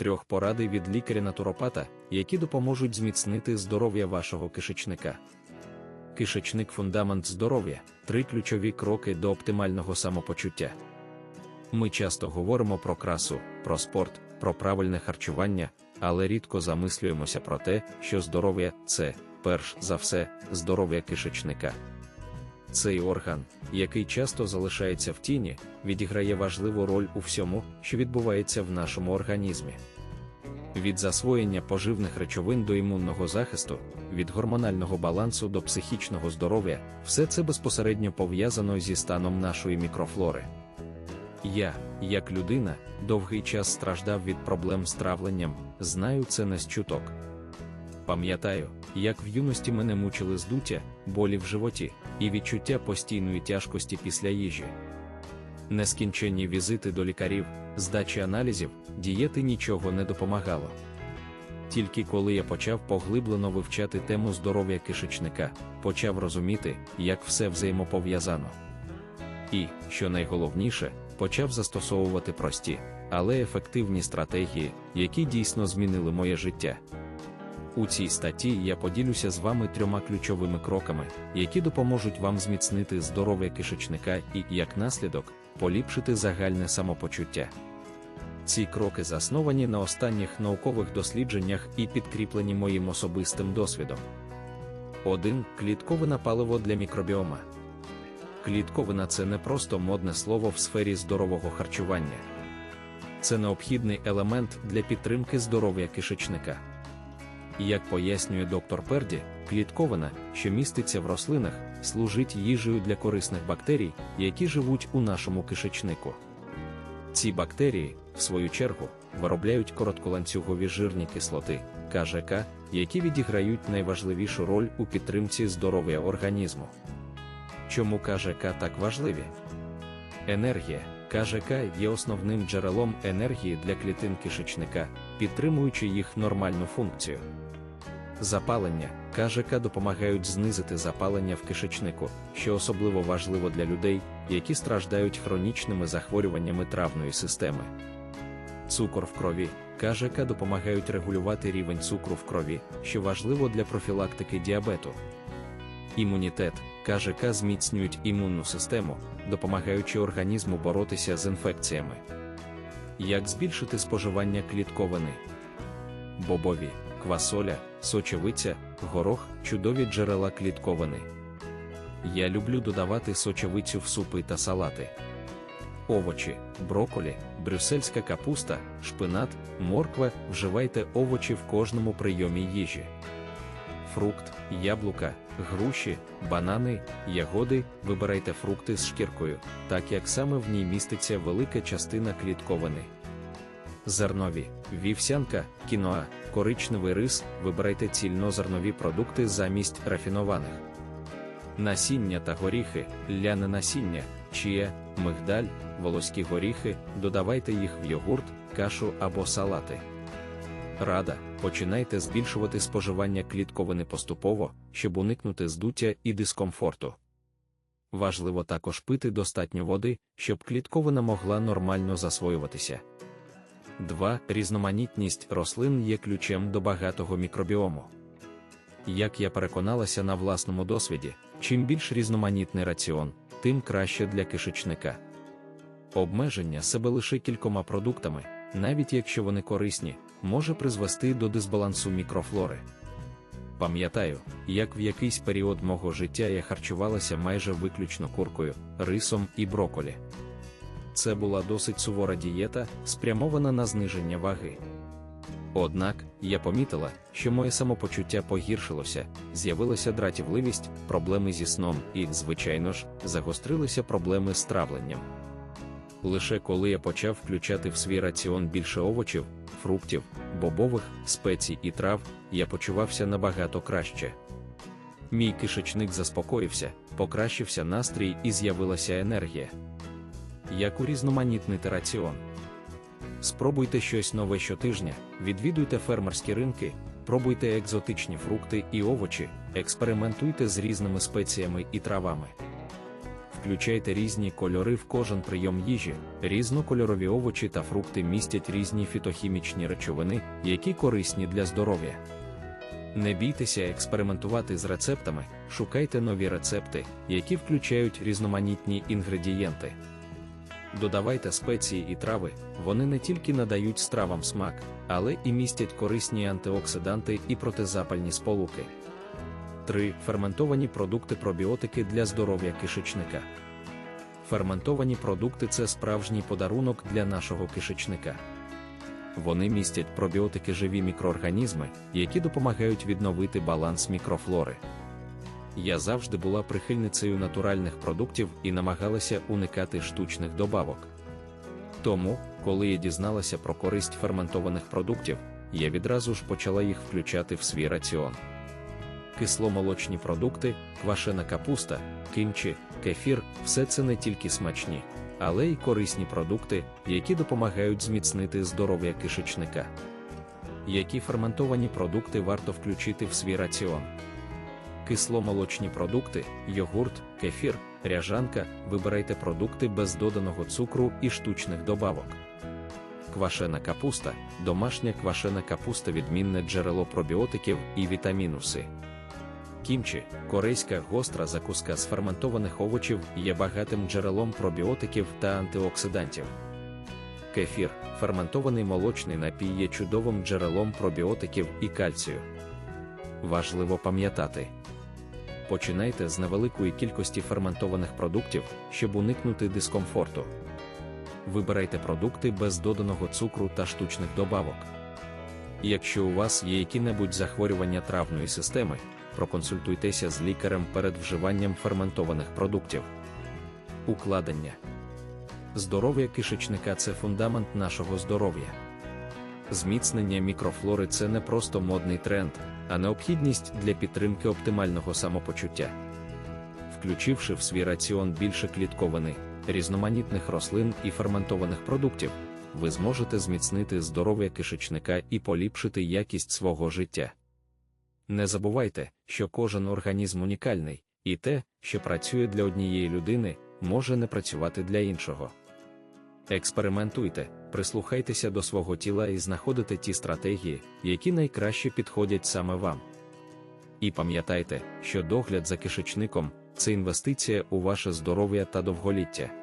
трьох поради від лікаря-натуропата, які допоможуть зміцнити здоров'я вашого кишечника. Кишечник фундамент здоров'я три ключові кроки до оптимального самопочуття. Ми часто говоримо про красу, про спорт, про правильне харчування, але рідко замислюємося про те, що здоров'я це, перш за все, здоров'я кишечника. Цей орган, який часто залишається в тіні, відіграє важливу роль у всьому, що відбувається в нашому організмі. Від засвоєння поживних речовин до імунного захисту, від гормонального балансу до психічного здоров'я, все це безпосередньо пов'язано зі станом нашої мікрофлори. Я, як людина, довгий час страждав від проблем з травленням, знаю це не з чуток. Пам'ятаю, як в юності мене мучили здуття, болі в животі і відчуття постійної тяжкості після їжі. Нескінченні візити до лікарів, здачі аналізів, дієти нічого не допомагало. Тільки коли я почав поглиблено вивчати тему здоров'я кишечника, почав розуміти, як все взаємопов'язано. І, що найголовніше, почав застосовувати прості, але ефективні стратегії, які дійсно змінили моє життя. У цій статті я поділюся з вами трьома ключовими кроками, які допоможуть вам зміцнити здоров'я кишечника і, як наслідок, поліпшити загальне самопочуття. Ці кроки засновані на останніх наукових дослідженнях і підкріплені моїм особистим досвідом. 1. Клітковина паливо для мікробіома. Клітковина це не просто модне слово в сфері здорового харчування. Це необхідний елемент для підтримки здоров'я кишечника. Як пояснює доктор Перді, клітковина, що міститься в рослинах, служить їжею для корисних бактерій, які живуть у нашому кишечнику. Ці бактерії, в свою чергу, виробляють коротколанцюгові жирні кислоти, КЖК, які відіграють найважливішу роль у підтримці здоров'я організму. Чому КЖК так важливі? Енергія. КЖК є основним джерелом енергії для клітин кишечника, підтримуючи їх нормальну функцію. Запалення КЖК допомагають знизити запалення в кишечнику, що особливо важливо для людей, які страждають хронічними захворюваннями травної системи. Цукор в крові КЖК допомагають регулювати рівень цукру в крові, що важливо для профілактики діабету. Імунітет КЖК зміцнюють імунну систему, допомагаючи організму боротися з інфекціями. Як збільшити споживання клітковини? Бобові, квасоля, сочевиця, горох чудові джерела клітковини. Я люблю додавати сочевицю в супи та салати. Овочі, броколі, брюссельська капуста, шпинат, морква вживайте овочі в кожному прийомі їжі. Фрукт, яблука, груші, банани, ягоди, вибирайте фрукти з шкіркою, так як саме в ній міститься велика частина клітковини. Зернові, вівсянка, кіноа, коричневий рис, вибирайте цільнозернові продукти замість рафінованих. Насіння та горіхи, ляне насіння, чия, мигдаль, волоські горіхи, додавайте їх в йогурт, кашу або салати. Рада, починайте збільшувати споживання клітковини поступово, щоб уникнути здуття і дискомфорту. Важливо також пити достатньо води, щоб клітковина могла нормально засвоюватися. 2. Різноманітність рослин є ключем до багатого мікробіому. Як я переконалася на власному досвіді, чим більш різноманітний раціон, тим краще для кишечника. Обмеження себе лише кількома продуктами, навіть якщо вони корисні, може призвести до дисбалансу мікрофлори. Пам'ятаю, як в якийсь період мого життя я харчувалася майже виключно куркою, рисом і броколі. Це була досить сувора дієта, спрямована на зниження ваги. Однак я помітила, що моє самопочуття погіршилося, з'явилася дратівливість, проблеми зі сном і, звичайно ж, загострилися проблеми з травленням. Лише коли я почав включати в свій раціон більше овочів, фруктів, бобових, спецій і трав, я почувався набагато краще. Мій кишечник заспокоївся, покращився настрій і з'явилася енергія. Як урізноманітнити раціон. Спробуйте щось нове щотижня, відвідуйте фермерські ринки, пробуйте екзотичні фрукти і овочі, експериментуйте з різними спеціями і травами. Включайте різні кольори в кожен прийом їжі, різнокольорові овочі та фрукти містять різні фітохімічні речовини, які корисні для здоров'я. Не бійтеся експериментувати з рецептами, шукайте нові рецепти, які включають різноманітні інгредієнти. Додавайте спеції і трави, вони не тільки надають стравам смак, але і містять корисні антиоксиданти і протизапальні сполуки. 3. Ферментовані продукти пробіотики для здоров'я кишечника. Ферментовані продукти це справжній подарунок для нашого кишечника. Вони містять пробіотики живі мікроорганізми, які допомагають відновити баланс мікрофлори. Я завжди була прихильницею натуральних продуктів і намагалася уникати штучних добавок. Тому, коли я дізналася про користь ферментованих продуктів, я відразу ж почала їх включати в свій раціон. Кисломолочні продукти, квашена капуста, кимчі, кефір все це не тільки смачні, але й корисні продукти, які допомагають зміцнити здоров'я кишечника. Які ферментовані продукти варто включити в свій раціон? Кисломолочні продукти, йогурт, кефір, ряжанка, вибирайте продукти без доданого цукру і штучних добавок. Квашена капуста, домашня квашена капуста відмінне джерело пробіотиків і вітамінуси. Кімчі, корейська гостра закуска з ферментованих овочів є багатим джерелом пробіотиків та антиоксидантів. Кефір, ферментований молочний напій є чудовим джерелом пробіотиків і кальцію. Важливо пам'ятати. Починайте з невеликої кількості ферментованих продуктів, щоб уникнути дискомфорту. Вибирайте продукти без доданого цукру та штучних добавок. Якщо у вас є які-небудь захворювання травної системи, проконсультуйтеся з лікарем перед вживанням ферментованих продуктів. Укладення здоров'я кишечника це фундамент нашого здоров'я. Зміцнення мікрофлори це не просто модний тренд, а необхідність для підтримки оптимального самопочуття. Включивши в свій раціон більше клітковини, різноманітних рослин і ферментованих продуктів, ви зможете зміцнити здоров'я кишечника і поліпшити якість свого життя. Не забувайте, що кожен організм унікальний, і те, що працює для однієї людини, може не працювати для іншого. Експериментуйте, прислухайтеся до свого тіла і знаходите ті стратегії, які найкраще підходять саме вам. І пам'ятайте, що догляд за кишечником це інвестиція у ваше здоров'я та довголіття.